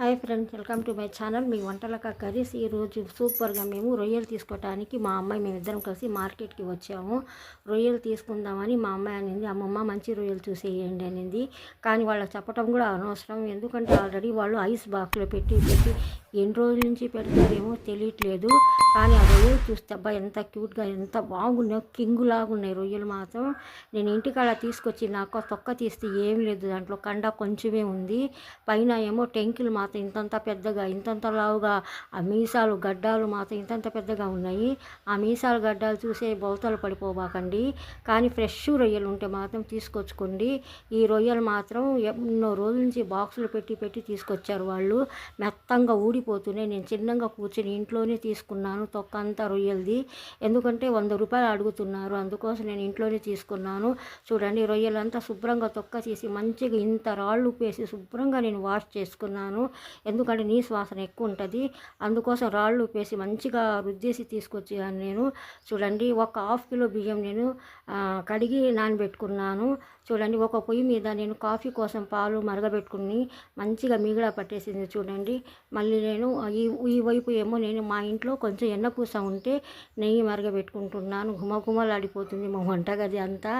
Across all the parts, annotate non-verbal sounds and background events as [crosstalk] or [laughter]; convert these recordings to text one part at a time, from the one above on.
Hi friends welcome to my channel. మీ వంటలక curries. ఈరోజు సూపర్గా మేము రొయ్యలు తీసుకోవటానికి మా అమ్మాయి మేమిద్దరం కలిసి మార్కెట్కి వచ్చాము. రొయ్యలు తీసుకుందామని మా అమ్మాయి అనింది అమ్మమ్మ మంచి రొయ్యలు చూసేయండి అనింది. కానీ వాళ్ళకి చెప్పడం కూడా అనవసరం. ఎందుకంటే ఆల్రెడీ వాళ్ళు ఐస్ బాక్స్లో పెట్టి పెట్టి ఎన్ని రోజుల నుంచి పెడతారేమో తెలియట్లేదు. కానీ ఆ రొయ్యలు చూస్తే అబ్బా ఎంత క్యూట్గా ఎంత బాగున్నాయో కింగు లాగా ఉన్నాయి రొయ్యలు మాత్రం. నేను ఇంటికాడ తీసుకొచ్చి నాకు తొక్క తీస్తే ఏం లేదు. దాంట్లో కండ కొంచెమే ఉంది. పైన ఏమో టెంకులు మాత్రం ఇంతంత పెద్దగా ఇంతంత లావుగా ఆ మీసాలు గడ్డాలు మాత్రం ఇంతంత పెద్దగా ఉన్నాయి. ఆ మీసాలు గడ్డాలు చూసే బౌతలు పడిపోబాకండి. కానీ ఫ్రెష్ రొయ్యలు ఉంటే మాత్రం తీసుకొచ్చుకోండి. ఈ రొయ్యలు మాత్రం ఎన్నో రోజుల నుంచి బాక్సులు పెట్టి పెట్టి తీసుకొచ్చారు వాళ్ళు. మెత్తంగా ఊడిపోతూనే నేను చిన్నగా కూర్చొని ఇంట్లోనే తీసుకున్నాను తొక్క అంతా రొయ్యలది. ఎందుకంటే వంద రూపాయలు అడుగుతున్నారు అందుకోసం నేను ఇంట్లోనే తీసుకున్నాను. చూడండి రొయ్యలంతా శుభ్రంగా తొక్క తీసి మంచిగా ఇంత రాళ్ళు ఉప్పేసి శుభ్రంగా నేను వాష్ చేసుకున్నాను. ఎందుకంటే నీ వాసన ఎక్కువ ఉంటుంది అందుకోసం రాళ్ళు ఉప్పేసి మంచిగా రుద్దేసి తీసుకొచ్చాను నేను. చూడండి ఒక హాఫ్ కిలో బియ్యం నేను కడిగి నానబెట్టుకున్నాను. చూడండి ఒక పొయ్యి మీద నేను కాఫీ కోసం పాలు మరగబెట్టుకుని మంచిగా మిగడ పట్టేసింది చూడండి. మళ్ళీ నేను ఈ ఈ వైపు ఏమో నేను మా ఇంట్లో కొంచెం ఎన్నపూస ఉంటే నెయ్యి మరగబెట్టుకుంటున్నాను. ఘుమఘుమలాడిపోతుంది మా వంటగది అంతా.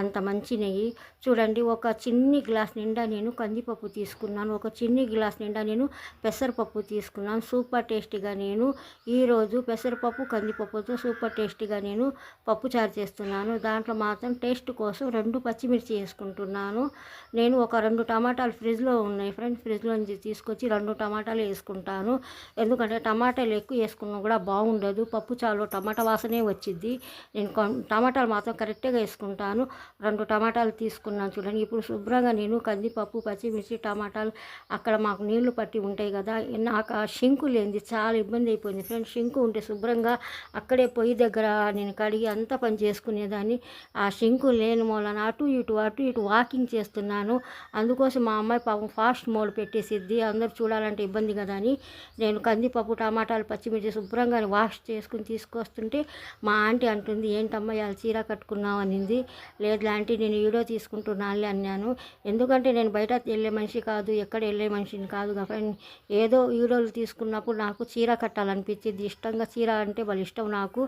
అంత మంచి నెయ్యి. చూడండి ఒక చిన్ని గ్లాస్ నిండా నేను కందిపప్పు తీసుకున్నాను. ఒక చిన్ని గ్లాస్ నిండా నేను పెసరపప్పు తీసుకున్నాను. సూపర్ టేస్టీగా నేను ఈరోజు పెసరపప్పు కందిపప్పుతో సూపర్ టేస్టీగా నేను పప్పు చారు చేస్తున్నాను. దాంట్లో మాత్రం టేస్ట్ కోసం రెండు పచ్చిమిర్చి వేసుకుంటున్నాను. నేను ఒక రెండు టమాటాలు ఫ్రిడ్జ్లో ఉన్నాయి ఫ్రెండ్స్ ఫ్రిడ్జ్లో నుంచి తీసుకొచ్చి రెండు టమాటాలు వేసుకుంటాను. ఎందుకంటే టమాటాలు ఎక్కువ వేసుకున్నా కూడా బాగుండదు. పప్పు చాలు టమాటా వాసనే వచ్చింది నేను కొం- టమాటాలు మాత్రం కరెక్ట్గా వేసుకుంటాను. రెండు టమాటాలు తీసుకున్నాను చూడండి. ఇప్పుడు శుభ్రంగా నేను కందిపప్పు పచ్చిమిర్చి టమాటాలు అక్కడ మాకు నీళ్ళు పట్టి ఉంటాయి కదా. నాకు ఆ షింకు లేనిది చాలా ఇబ్బంది అయిపోయింది. ఫ్రెండ్స్ షింకు ఉంటే శుభ్రంగా అక్కడే పొయ్యి దగ్గర నేను కడిగి అంతా పని చేసుకునేదాన్ని. ఆ షింకు లేని మూలన అటు ఇటు అటు ఇటు వాకింగ్ చేస్తున్నాను. అందుకోసం మా అమ్మాయి పాపం ఫాస్ట్ మోడ్ పెట్టేసిద్ది. అందరూ చూడాలంటే ఇబ్బంది కదా అని నేను కందిపప్పు టమాటాలు పచ్చిమిర్చి శుభ్రంగా వాష్ చేసుకుని తీసుకొస్తుంటే మా ఆంటీ అంటుంది ఏంటమ్మా ఇవాళ చీర కట్టుకున్నావు అనింది. లేదు ఆంటీ నేను వీడియో తీసుకుంటున్నానులే అన్నాను. ఎందుకంటే నేను బయట వెళ్ళే మనిషి కాదు ఎక్కడ వెళ్ళే మనిషిని కాదు కాబట్టి ఏదో వీడియోలు తీసుకున్నప్పుడు నాకు చీర కట్టాలనిపించింది. ఇష్టంగా చీర అంటే వాళ్ళ ఇష్టం నాకు.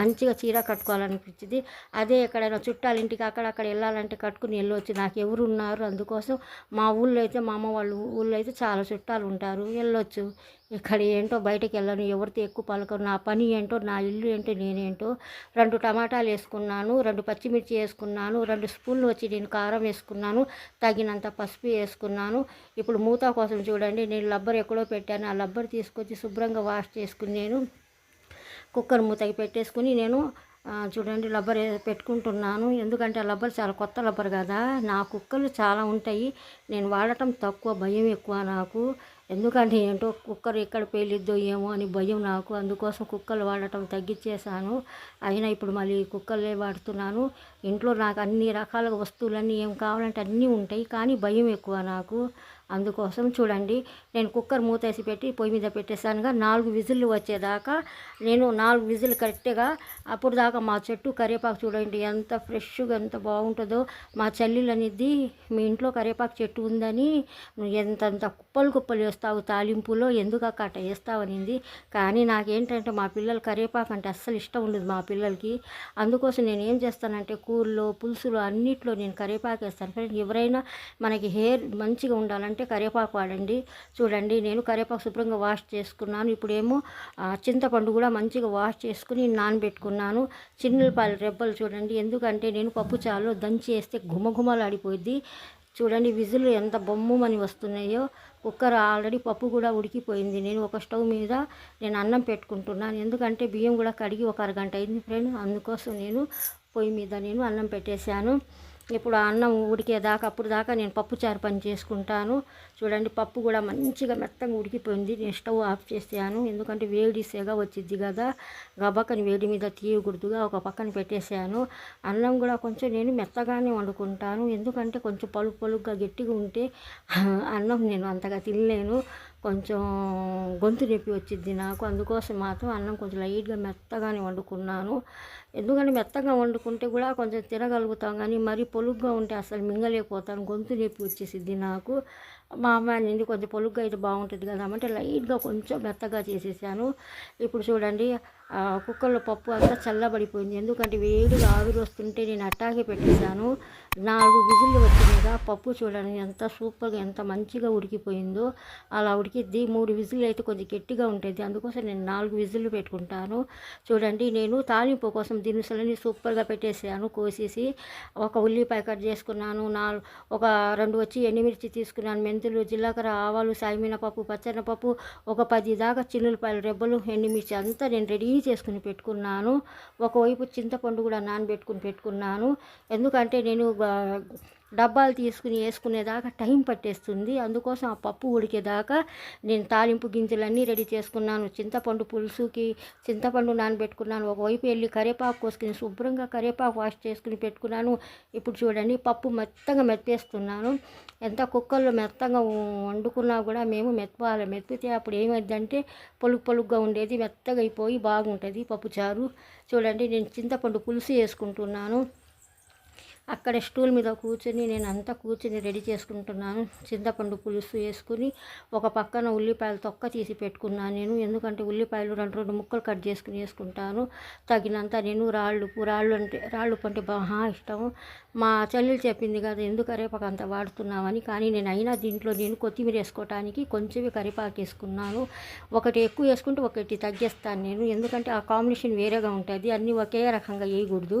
మంచిగా చీర కట్టుకోవాలనిపించింది. అదే ఎక్కడైనా చుట్టాల ఇంటికి అక్కడక్కడ వెళ్ళాలంటే కట్టుకుని వెళ్ళొచ్చు. నాకు ఎవరు ఉన్నారు. అందుకోసం మా ఊళ్ళో అయితే మా అమ్మ వాళ్ళ ఊళ్ళో అయితే చాలా చుట్టాలు ఉంటారు. వెళ్ళొచ్చు. ఇక్కడ ఏంటో బయటకు వెళ్ళను ఎవరితో ఎక్కువ పలకరు నా పని ఏంటో నా ఇల్లు ఏంటో నేనేంటో. రెండు టమాటాలు వేసుకున్నాను రెండు పచ్చిమిర్చి వేసుకున్నాను రెండు స్పూన్లు వచ్చి నేను కారం వేసుకున్నాను తగినంత పసుపు వేసుకున్నాను. ఇప్పుడు మూత కోసం చూడండి నేను లబ్బర్ ఎక్కడో పెట్టాను. ఆ లబ్బర్ తీసుకొచ్చి శుభ్రంగా వాష్ చేసుకుని నేను కుక్కర్ మూతకి పెట్టేసుకుని నేను చూడండి లబ్బర్ పెట్టుకుంటున్నాను. ఎందుకంటే ఆ లబ్బర్ చాలా కొత్త లబ్బర్ కదా నా కుక్కలు చాలా ఉంటాయి. నేను వాడటం తక్కువ భయం ఎక్కువ నాకు. ఎందుకంటే ఏంటో కుక్కర్ ఎక్కడ పేలిద్దో ఏమో అని భయం నాకు. అందుకోసం కుక్కలు వాడటం తగ్గించేశాను అయినా ఇప్పుడు మళ్ళీ కుక్కర్లే వాడుతున్నాను. ఇంట్లో నాకు అన్ని రకాల వస్తువులన్నీ ఏం కావాలంటే అన్నీ ఉంటాయి. కానీ భయం ఎక్కువ నాకు. అందుకోసం చూడండి నేను కుక్కర్ మూతేసి పెట్టి పొయ్యి మీద పెట్టేసానుగా నాలుగు విజిల్లు వచ్చేదాకా నేను నాలుగు విజిల్ కరెక్ట్గా అప్పుడు దాకా మా చెట్టు కరివేపాకు చూడండి ఎంత ఫ్రెష్గా ఎంత బాగుంటుందో. మా చెల్లెలు అనేది మీ ఇంట్లో కరివేపాకు చెట్టు ఉందని ఎంతంత కుప్పలు కుప్పలు వేస్తావు తాలింపులో ఎందుకు అక్క అట్ట వేస్తావనింది కానీ నాకేంటంటే మా పిల్లలు కరివేపాకు అంటే అస్సలు ఇష్టం ఉండదు మా పిల్లలకి. అందుకోసం నేను ఏం చేస్తానంటే కూరలో పులుసులో అన్నిట్లో నేను కరివేపాకు వేస్తాను. ఎవరైనా మనకి హెయిర్ మంచిగా ఉండాలంటే కరివేపాకు వాడండి. చూడండి నేను కరివేపాకు శుభ్రంగా వాష్ చేసుకున్నాను. ఇప్పుడేమో చింతపండు కూడా మంచిగా వాష్ చేసుకుని నానబెట్టుకున్నాను. చిన్నపాలు రెబ్బలు చూడండి. ఎందుకంటే నేను పప్పు చాలు దంచి వేస్తే ఘుమఘుమలు ఆడిపోయింది చూడండి విజులు ఎంత బొమ్మని వస్తున్నాయో. కుక్కర్ ఆల్రెడీ పప్పు కూడా ఉడికిపోయింది. నేను ఒక స్టవ్ మీద నేను అన్నం పెట్టుకుంటున్నాను. ఎందుకంటే బియ్యం కూడా కడిగి ఒక అరగంట అయింది ఫ్రెండ్. అందుకోసం నేను పొయ్యి మీద నేను అన్నం పెట్టేశాను. ఇప్పుడు అన్నం ఉడికేదాకా అప్పుడు దాకా నేను పప్పు చారు పని చేసుకుంటాను. చూడండి పప్పు కూడా మంచిగా మెత్తగా ఉడికిపోయింది. నేను స్టవ్ ఆఫ్ చేసాను ఎందుకంటే వేడి సెగ వచ్చింది కదా. గబక్కని వేడి మీద తీయకూడదుగా ఒక పక్కన పెట్టేశాను. అన్నం కూడా కొంచెం నేను మెత్తగానే వండుకుంటాను. ఎందుకంటే కొంచెం పలుకు పలుగ్గా గట్టిగా ఉంటే [laughs] అన్నం నేను అంతగా తినలేను. కొంచెం గొంతు నొప్పి వచ్చింది నాకు. అందుకోసం మాత్రం అన్నం కొంచెం లైట్గా మెత్తగానే వండుకున్నాను. ఎందుకంటే మెత్తగా వండుకుంటే కూడా కొంచెం తినగలుగుతాం కానీ మరీ పొలుగ్గా ఉంటే అసలు మింగలేకపోతాను. గొంతు నొప్పి వచ్చేసిద్ది నాకు. మా అమ్మ అనేది కొంచెం పొలుగ్గా అయితే బాగుంటుంది కదా అంటే లైట్గా కొంచెం మెత్తగా చేసేసాను. ఇప్పుడు చూడండి కుక్కర్లో పప్పు అంతా చల్లబడిపోయింది. ఎందుకంటే వేడిగా ఆవిరి వస్తుంటే నేను అట్టాగే పెట్టేశాను. నాలుగు విజిల్లు వచ్చినాక పప్పు చూడండి ఎంత సూపర్గా ఎంత మంచిగా ఉడికిపోయిందో. అలా ఉడికిద్ది. మూడు విజిల్లు అయితే కొంచెం గట్టిగా ఉంటుంది. అందుకోసం నేను నాలుగు విజిల్లు పెట్టుకుంటాను. చూడండి నేను తాలింపు కోసం దినుసులని సూపర్గా పెట్టేసాను కోసేసి ఒక ఉల్లిపాయ కట్ చేసుకున్నాను. నాలుగు ఒక రెండు వచ్చి ఎండుమిర్చి తీసుకున్నాను. మెంతులు జీలకర్ర ఆవాలు సాయమినపప్పు పచ్చనపప్పు ఒక పది దాకా చిన్నులపాయలు రెబ్బలు ఎండుమిర్చి అంతా నేను రెడీ చేసుకుని పెట్టుకున్నాను. ఒకవైపు చింతపండు కూడా నానబెట్టుకుని పెట్టుకున్నాను. ఎందుకంటే నేను డబ్బాలు తీసుకుని వేసుకునేదాకా టైం పట్టేస్తుంది. అందుకోసం ఆ పప్పు ఉడికేదాకా నేను తాలింపు గింజలన్నీ రెడీ చేసుకున్నాను. చింతపండు పులుసుకి చింతపండు నానబెట్టుకున్నాను. ఒకవైపు వెళ్ళి కరివేపాకు కోసుకుని శుభ్రంగా కరివేపాకు వాష్ చేసుకుని పెట్టుకున్నాను. ఇప్పుడు చూడండి పప్పు మెత్తగా మెత్తేస్తున్నాను. ఎంత కుక్కర్లో మెత్తగా వండుకున్నా కూడా మేము మెత్తవాలి మెత్తితే అప్పుడు ఏమైందంటే పొలుగు పొలుగ్గా ఉండేది మెత్తగా అయిపోయి బాగుంటుంది పప్పుచారు చూడండి నేను చింతపండు పులుసు వేసుకుంటున్నాను. అక్కడ స్టూల్ మీద కూర్చొని నేను అంతా కూర్చొని రెడీ చేసుకుంటున్నాను. చింతపండు పులుసు వేసుకుని ఒక పక్కన ఉల్లిపాయలు తొక్క తీసి పెట్టుకున్నాను నేను. ఎందుకంటే ఉల్లిపాయలు రెండు రెండు ముక్కలు కట్ చేసుకుని వేసుకుంటాను. తగినంత నేను రాళ్ళు ఉప్పు, రాళ్ళు అంటే రాళ్ళు ఉప్పు అంటే బాగా ఇష్టం మా చెల్లెలు చెప్పింది కదా ఎందుకు కరివేపాకు అంత వాడుతున్నామని కానీ నేను అయినా దీంట్లో నేను కొత్తిమీర వేసుకోవడానికి కొంచెమే కరివేపాకు వేసుకున్నాను. ఒకటి ఎక్కువ వేసుకుంటే ఒకటి తగ్గిస్తాను నేను. ఎందుకంటే ఆ కాంబినేషన్ వేరేగా ఉంటుంది. అన్నీ ఒకే రకంగా వేయకూడదు.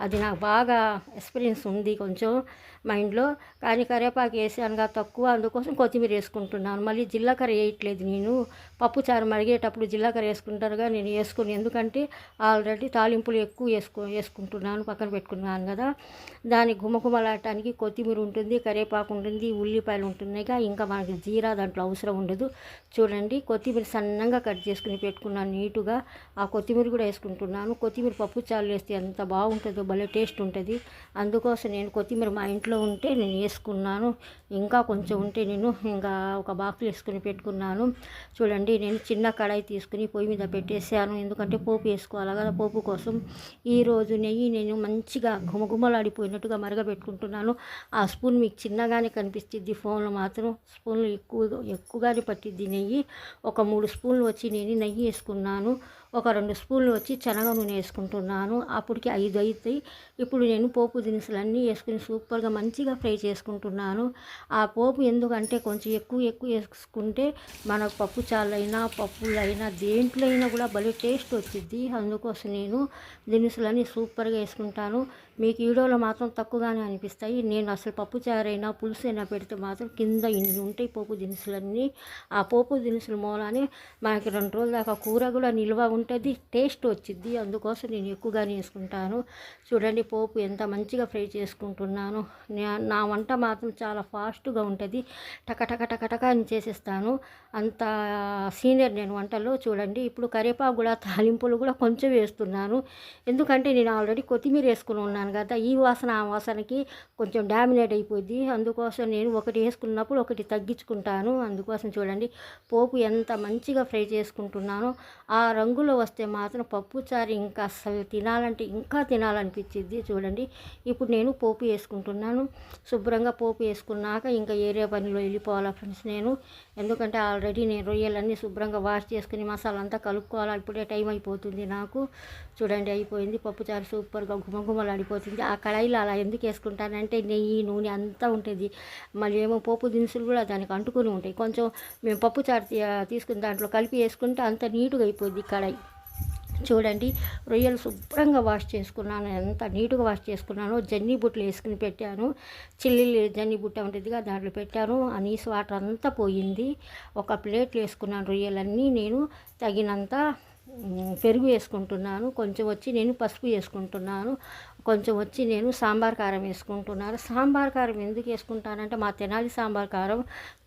అది నాకు బాగా ఎక్స్పీరియన్స్ ఉంది కొంచెం మైండ్లో. కానీ కరివేపాకు వేసానుగా తక్కువ అందుకోసం కొత్తిమీర వేసుకుంటున్నాను. మళ్ళీ జీలకర్ర వేయట్లేదు నేను. పప్పు చారు మరిగేటప్పుడు జీలకర్ర వేసుకుంటారుగా నేను వేసుకుని. ఎందుకంటే ఆల్రెడీ తాలింపులు ఎక్కువ వేసుకో వేసుకుంటున్నాను పక్కన పెట్టుకున్నాను కదా. దాని గుమగుమలాడటానికి కొత్తిమీర ఉంటుంది కరివేపాకు ఉంటుంది ఉల్లిపాయలు ఉంటున్నాయిగా ఇంకా మనకి జీరా దాంట్లో అవసరం ఉండదు. చూడండి కొత్తిమీర సన్నగా కట్ చేసుకుని పెట్టుకున్నాను నీటుగా. ఆ కొత్తిమీర కూడా వేసుకుంటున్నాను. కొత్తిమీర పప్పు చారు వేస్తే ఎంత బాగుంటుందో భలే టేస్ట్ ఉంటుంది. అందుకోసం నేను కొత్తిమీర మా ఇంట్లో ఉంటే నేను వేసుకున్నాను. ఇంకా కొంచెం ఉంటే నేను ఇంకా ఒక బాక్స్ వేసుకుని పెట్టుకున్నాను. చూడండి నేను చిన్న కడాయి తీసుకుని పొయ్యి మీద పెట్టేసాను ఎందుకంటే పోపు వేసుకోవాలి కదా పోపు కోసం. ఈరోజు నెయ్యి నేను మంచిగా గుమగుమలాడిపోయినట్టుగా మరగబెట్టుకుంటున్నాను. ఆ స్పూన్ మీకు చిన్నగానే కనిపిస్తుంది. ఫోన్లో మాత్రం స్పూన్లు ఎక్కువ ఎక్కువగానే పట్టిద్ది నెయ్యి. ఒక మూడు స్పూన్లు వచ్చి నేను నెయ్యి వేసుకున్నాను. ఒక రెండు స్పూన్లు వచ్చి శనగ నూనె వేసుకుంటున్నాను. అప్పటికి ఐదు అవుతాయి ఇప్పుడు నేను పోపు దినుసులన్నీ వేసుకుని సూపర్గా మంచిగా ఫ్రై చేసుకుంటున్నాను. ఆ పోపు ఎందుకంటే కొంచెం ఎక్కువ ఎక్కువ వేసుకుంటే మన పప్పు చాలైనా పప్పులైనా దేంట్లో అయినా కూడా భలే టేస్ట్ వచ్చింది అందుకోసం నేను దినుసులన్నీ సూపర్గా వేసుకుంటాను. మీకు ఈడోలో మాత్రం తక్కువగానే అనిపిస్తాయి. నేను అసలు పప్పు చారైనా పులుసు అయినా పెడితే మాత్రం కింద ఇన్ని ఉంటాయి పోపు దినుసులన్నీ. ఆ పోపు దినుసుల మూలానే మనకి రెండు రోజుల దాకా కూర కూడా నిల్వ ఉంటుంది టేస్ట్ వచ్చింది అందుకోసం నేను ఎక్కువగానే వేసుకుంటాను. చూడండి పోపు ఎంత మంచిగా ఫ్రై చేసుకుంటున్నాను. నా వంట మాత్రం చాలా ఫాస్ట్గా ఉంటుంది. టక టక అని చేసేస్తాను. అంత సీనియర్ నేను వంటలో చూడండి. ఇప్పుడు కరివేపాకు కూడా తాలింపులు కూడా కొంచెం వేస్తున్నాను. ఎందుకంటే నేను ఆల్రెడీ కొత్తిమీర వేసుకుని ఉన్నాను. కదా ఈ వాసన ఆ వాసనకి కొంచెం డామినేట్ అయిపోద్ది. అందుకోసం నేను ఒకటి వేసుకున్నప్పుడు ఒకటి తగ్గించుకుంటాను. అందుకోసం చూడండి పోపు ఎంత మంచిగా ఫ్రై చేసుకుంటున్నానో ఆ రంగులో వస్తే మాత్రం పప్పు చారు ఇంకా అసలు తినాలంటే ఇంకా తినాలనిపించింది చూడండి. ఇప్పుడు నేను పోపు వేసుకుంటున్నాను. శుభ్రంగా పోపు వేసుకున్నాక ఇంకా ఏరే పనిలో వెళ్ళిపోవాలా ఫ్రెండ్స్ నేను. ఎందుకంటే ఆల్రెడీ నేను రొయ్యలన్నీ శుభ్రంగా వాష్ చేసుకుని మసాలా అంతా కలుపుకోవాలి. ఇప్పుడే టైం అయిపోతుంది నాకు. చూడండి అయిపోయింది. పప్పుచారు సూపర్గా గుమగుమలాడిపోతుంది ఆ కళాయిలో అలా ఎందుకు వేసుకుంటానంటే నెయ్యి నూనె అంతా ఉంటుంది. మళ్ళీ ఏమో పోపు దినుసులు కూడా దానికి అంటుకుని ఉంటాయి. కొంచెం మేము పప్పుచారు తీసుకుని దాంట్లో కలిపి వేసుకుంటే అంత నీట్గా అయిపోద్ది కళాయి. చూడండి రొయ్యలు శుభ్రంగా వాష్ చేసుకున్నాను. ఎంత నీట్గా వాష్ చేసుకున్నాను జన్ని బుట్టలు వేసుకుని పెట్టాను. చిల్లి జన్ని బుట్ట ఉంటుందిగా దాంట్లో పెట్టాను. ఆ వాటర్ అంతా పోయింది. ఒక ప్లేట్లు వేసుకున్నాను రొయ్యలన్నీ. నేను తగినంత పెరుగు వేసుకుంటున్నాను. కొంచెం వచ్చి నేను పసుపు వేసుకుంటున్నాను. కొంచెం వచ్చి నేను సాంబార్ కారం వేసుకుంటున్నాను. సాంబార్ కారం ఎందుకు వేసుకుంటానంటే మా తెనాలి సాంబార్ కారం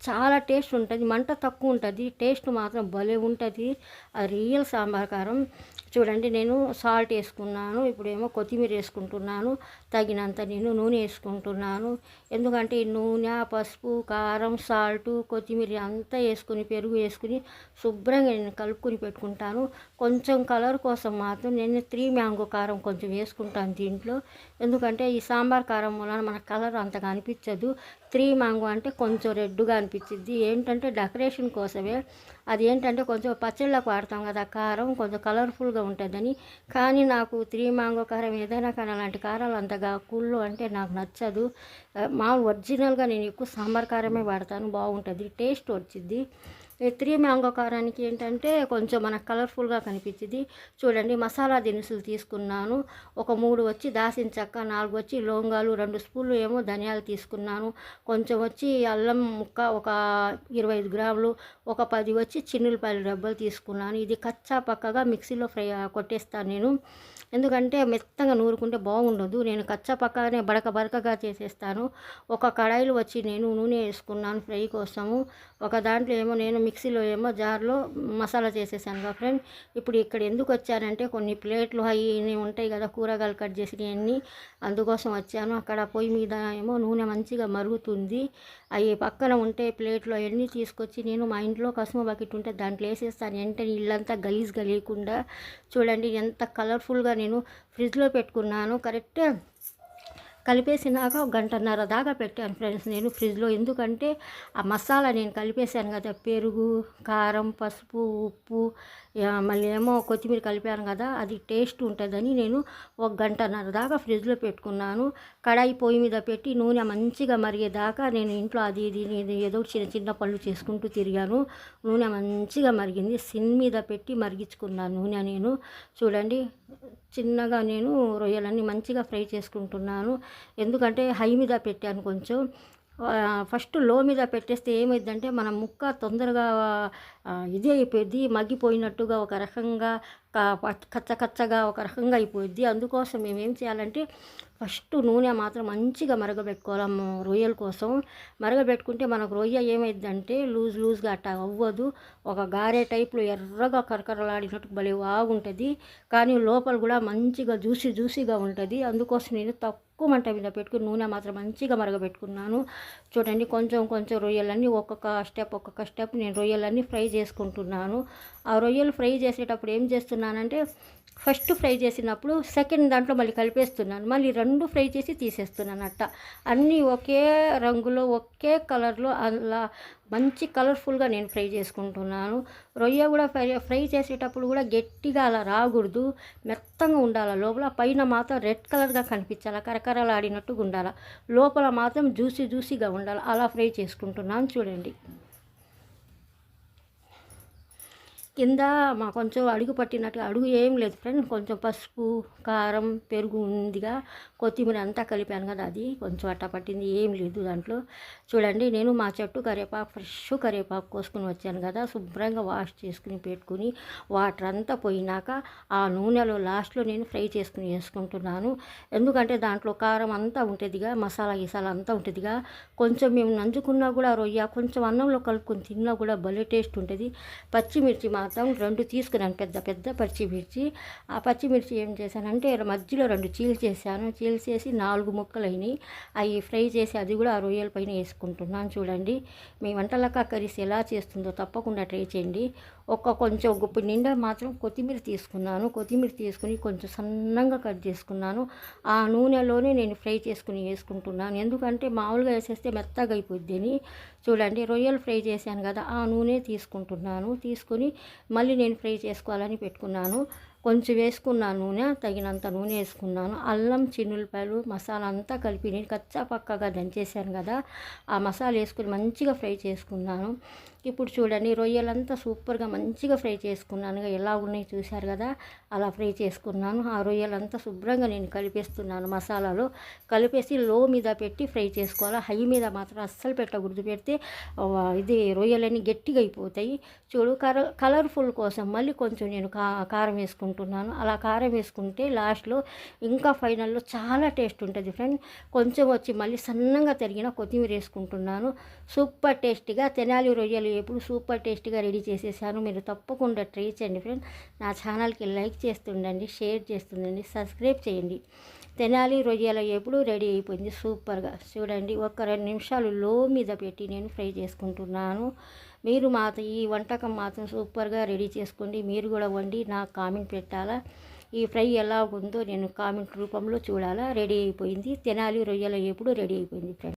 చాలా టేస్ట్ ఉంటుంది. మంట తక్కువ ఉంటుంది. టేస్ట్ మాత్రం భలే ఉంటుంది. అది రియల్ సాంబార్ కారం చూడండి నేను సాల్ట్ వేసుకున్నాను ఇప్పుడేమో కొత్తిమీర వేసుకుంటున్నాను తగినంత నేను నూనె వేసుకుంటున్నాను. ఎందుకంటే ఈ నూనె పసుపు కారం సాల్ట్ కొత్తిమీర అంతా వేసుకుని పెరుగు వేసుకుని శుభ్రంగా నేను కలుపుకొని పెట్టుకుంటాను. కొంచెం కలర్ కోసం మాత్రం నేను త్రీ మ్యాంగో కారం కొంచెం వేసుకుంటాను దీంట్లో. ఎందుకంటే ఈ సాంబార్ కారం వలన మన కలర్ అంతగా అనిపించదు. త్రీ మ్యాంగో అంటే కొంచెం రెడ్గా అనిపించింది ఏంటంటే డెకరేషన్ కోసమే. అది ఏంటంటే కొంచెం పచ్చళ్ళకు వాడతాం కదా కారం కొంచెం కలర్ఫుల్గా ఉంటుందని. కానీ నాకు త్రీ మాంగో కారం ఏదైనా కానీ అలాంటి కారాలు అంతగా కూల్లో అంటే నాకు నచ్చదు. మా ఒరిజినల్గా నేను ఎక్కువ సాంబార్ కారమే వాడతాను. బాగుంటుంది. టేస్ట్ వచ్చింది త్రీ మ్యాంగో కారానికి ఏంటంటే కొంచెం మనకు కలర్ఫుల్గా కనిపించింది. చూడండి మసాలా దినుసులు తీసుకున్నాను. ఒక మూడు వచ్చి దాసిన చెక్క నాలుగు వచ్చి లోంగాలు రెండు స్పూన్లు ఏమో ధనియాలు తీసుకున్నాను. కొంచెం వచ్చి అల్లం ముక్క ఒక ఇరవై ఐదు గ్రాములు ఒక పది వచ్చి చిన్నులపాయల డబ్బలు తీసుకున్నాను. ఇది కచ్చా పక్కగా మిక్సీలో ఫ్రై కొట్టేస్తాను నేను. ఎందుకంటే మెత్తగా నూరుకుంటే బాగుండదు. నేను కచ్చపక్కనే బడక బడకగా చేసేస్తాను. ఒక కడాయిలు వచ్చి నేను నూనె వేసుకున్నాను ఫ్రై కోసము. ఒక దాంట్లో ఏమో నేను మిక్సీలో ఏమో జార్లో మసాలా చేసేసాను కదా ఫ్రెండ్. ఇప్పుడు ఇక్కడ ఎందుకు వచ్చానంటే కొన్ని ప్లేట్లు అవి ఉంటాయి కదా కూరగాయలు కట్ చేసినవన్నీ అందుకోసం వచ్చాను. అక్కడ పొయ్యి మీద ఏమో నూనె మంచిగా మరుగుతుంది. అవి పక్కన ఉంటే ప్లేట్లో అవన్నీ తీసుకొచ్చి నేను మా ఇంట్లో కసుమ బకెట్ ఉంటే దాంట్లో వేసేస్తాను వెంటనే ఇల్లంతా గలీజ్గా లేకుండా చూడండి ఎంత కలర్ఫుల్గా నేను ఫ్రిడ్జ్లో పెట్టుకున్నాను. కరెక్ట్ కలిపేసినాక ఒక గంటన్నర దాకా పెట్టాను ఫ్రెండ్స్ నేను ఫ్రిడ్జ్లో. ఎందుకంటే ఆ మసాలా నేను కలిపేశాను కదా పెరుగు కారం పసుపు ఉప్పు మళ్ళీ ఏమో కొత్తిమీర కలిపాను కదా అది టేస్ట్ ఉంటుందని నేను ఒక గంటన్నర దాకా ఫ్రిడ్జ్లో పెట్టుకున్నాను. కడాయి పొయ్యి మీద పెట్టి నూనె మంచిగా మరిగేదాకా నేను ఇంట్లో అది ఇది ఏదో చిన్న చిన్న పనులు చేసుకుంటూ తిరిగాను. నూనె మంచిగా మరిగింది సిన్ మీద పెట్టి మరిగించుకున్నాను నూనె నేను. చూడండి చిన్నగా నేను రొయ్యలన్నీ మంచిగా ఫ్రై చేసుకుంటున్నాను. ఎందుకంటే హై మీద పెట్టాను కొంచెం. ఫస్ట్లో మీద పెట్టేస్తే ఏమైందంటే మన ముక్క తొందరగా ఇదే అయిపోయింది మగ్గిపోయినట్టుగా ఒక రకంగా కచ్చ కచ్చగా ఒక రకంగా అయిపోయింది అందుకోసం మేము ఏం చేయాలంటే ఫస్ట్ నూనె మాత్రం మంచిగా మరగబెట్టుకోవాలి రొయ్యల కోసం. మరగబెట్టుకుంటే మనకు రొయ్య ఏమైందంటే లూజ్ లూజ్గా అట్ట అవ్వదు. ఒక గారె టైప్లో ఎర్రగా కరకరలాడినట్టు భలే బాగుంటుంది. కానీ లోపల కూడా మంచిగా జ్యూసీ జ్యూసీగా ఉంటుంది. అందుకోసం నేను తక్కువ మంట మీద పెట్టుకుని నూనె మాత్రం మంచిగా మరగబెట్టుకున్నాను. చూడండి కొంచెం కొంచెం రొయ్యలన్నీ ఒక్కొక్క స్టెప్ ఒక్కొక్క స్టెప్ నేను రొయ్యలన్నీ ఫ్రై చేసుకుంటున్నాను. ఆ రొయ్యలు ఫ్రై చేసేటప్పుడు ఏం చేస్తున్నానంటే ఫస్ట్ ఫ్రై చేసినప్పుడు సెకండ్ దాంట్లో మళ్ళీ కలిపేస్తున్నాను. మళ్ళీ రెండు ఫ్రై చేసి తీసేస్తున్నాను అట్ట అన్నీ ఒకే రంగులో ఒకే కలర్లో అలా మంచి కలర్ఫుల్గా నేను ఫ్రై చేసుకుంటున్నాను. రొయ్య కూడా ఫ్రై ఫ్రై చేసేటప్పుడు కూడా గట్టిగా అలా రాకూడదు. మెత్తంగా ఉండాలి. లోపల పైన మాత్రం రెడ్ కలర్గా కనిపించాలి. కరకరలాడినట్టుగా ఉండాలి. లోపల మాత్రం జ్యూసీ జ్యూసీగా ఉండాలి. అలా ఫ్రై చేసుకుంటున్నాను. చూడండి. కింద మా కొంచెం అడుగు పట్టినట్టు అడుగు ఏం లేదు ఫ్రెండ్. కొంచెం పసుపు కారం పెరుగు ఉందిగా. కొత్తిమీర అంతా కలిపాను కదా అది. కొంచెం అట్ట పట్టింది ఏం లేదు దాంట్లో. చూడండి నేను మా చెట్టు కరివేపాకు ఫ్రెష్ కరివేపాకు కోసుకుని వచ్చాను కదా శుభ్రంగా వాష్ చేసుకుని పెట్టుకుని వాటర్ అంతా పోయినాక ఆ నూనెలో లాస్ట్లో నేను ఫ్రై చేసుకుని వేసుకుంటున్నాను. ఎందుకంటే దాంట్లో కారం అంతా ఉంటుందిగా మసాలా గిసాలా అంతా ఉంటుందిగా. కొంచెం మేము నంజుకున్నా కూడా రొయ్య కొంచెం అన్నంలో కలుపుకొని తిన్నా కూడా భలే టేస్ట్ ఉంటుంది. పచ్చిమిర్చి మాత్రం రెండు తీసుకున్నాను పెద్ద పెద్ద పచ్చిమిర్చి. ఆ పచ్చిమిర్చి ఏం చేశానంటే మధ్యలో రెండు చీల్ చేశాను చీల్ చేసి నాలుగు ముక్కలు అయినాయి అవి ఫ్రై చేసి అది కూడా ఆ రొయ్యల పైన వేసుకున్నాను చేసుకుంటున్నాను. చూడండి మీ వంటలక్క కర్రీస్ ఎలా చేస్తుందో తప్పకుండా ట్రై చేయండి. ఒక కొంచెం గుప్పు నిండా మాత్రం కొత్తిమీర తీసుకున్నాను. కొత్తిమీర తీసుకుని కొంచెం సన్నంగా కట్ చేసుకున్నాను. ఆ నూనెలోనే నేను ఫ్రై చేసుకుని వేసుకుంటున్నాను. ఎందుకంటే మామూలుగా వేసేస్తే మెత్తగా అయిపోద్ది అని. చూడండి రొయ్యలు ఫ్రై చేశాను కదా ఆ నూనె తీసుకుంటున్నాను. తీసుకొని మళ్ళీ నేను ఫ్రై చేసుకోవాలని పెట్టుకున్నాను. కొంచెం వేసుకున్నాను నూనె తగినంత నూనె వేసుకున్నాను. అల్లం చిన్నులపాయలు మసాలా అంతా కలిపి నేను కచ్చా పక్కగా దంచేసాను కదా. ఆ మసాలా వేసుకుని మంచిగా ఫ్రై చేసుకున్నాను. ఇప్పుడు చూడండి రొయ్యలంతా సూపర్గా మంచిగా ఫ్రై చేసుకున్నాను ఎలా ఉన్నాయి చూశారు కదా? అలా ఫ్రై చేసుకున్నాను. ఆ రొయ్యలంతా శుభ్రంగా నేను కలిపేస్తున్నాను మసాలాలో. కలిపేసి లో మీద పెట్టి ఫ్రై చేసుకోవాలి. హై మీద మాత్రం అస్సలు పెట్టకూడదు పెడితే ఇది రొయ్యలన్నీ గట్టిగా అయిపోతాయి. చూడు కలర్ కలర్ఫుల్ కోసం మళ్ళీ కొంచెం నేను కా కారం వేసుకుంటున్నాను. అలా కారం వేసుకుంటే లాస్ట్లో ఇంకా ఫైనల్లో చాలా టేస్ట్ ఉంటుంది ఫ్రెండ్. కొంచెం వచ్చి మళ్ళీ సన్నంగా తరిగిన కొత్తిమీర వేసుకుంటున్నాను. సూపర్ టేస్టీగా తెనాలి రొయ్యలు ఎప్పుడు సూపర్ టేస్ట్గా రెడీ చేసేసాను. మీరు తప్పకుండా ట్రై చేయండి ఫ్రెండ్ నా ఛానల్కి లైక్ చేస్తుండండి షేర్ చేస్తుండండి సబ్స్క్రైబ్ చేయండి. తెనాలి రొయ్యల ఎప్పుడు రెడీ అయిపోయింది సూపర్గా. చూడండి ఒక రెండు నిమిషాలు లో మీద పెట్టి నేను ఫ్రై చేసుకుంటున్నాను. మీరు మాత్రం ఈ వంటకం మాత్రం సూపర్గా రెడీ చేసుకోండి. మీరు కూడా వండి నాకు కామెంట్ పెట్టాలా? ఈ ఫ్రై ఎలా ఉందో నేను కామెంట్ రూపంలో చూడాలా? రెడీ అయిపోయింది. తెనాలి రొయ్యల ఎప్పుడు రెడీ అయిపోయింది ఫ్రెండ్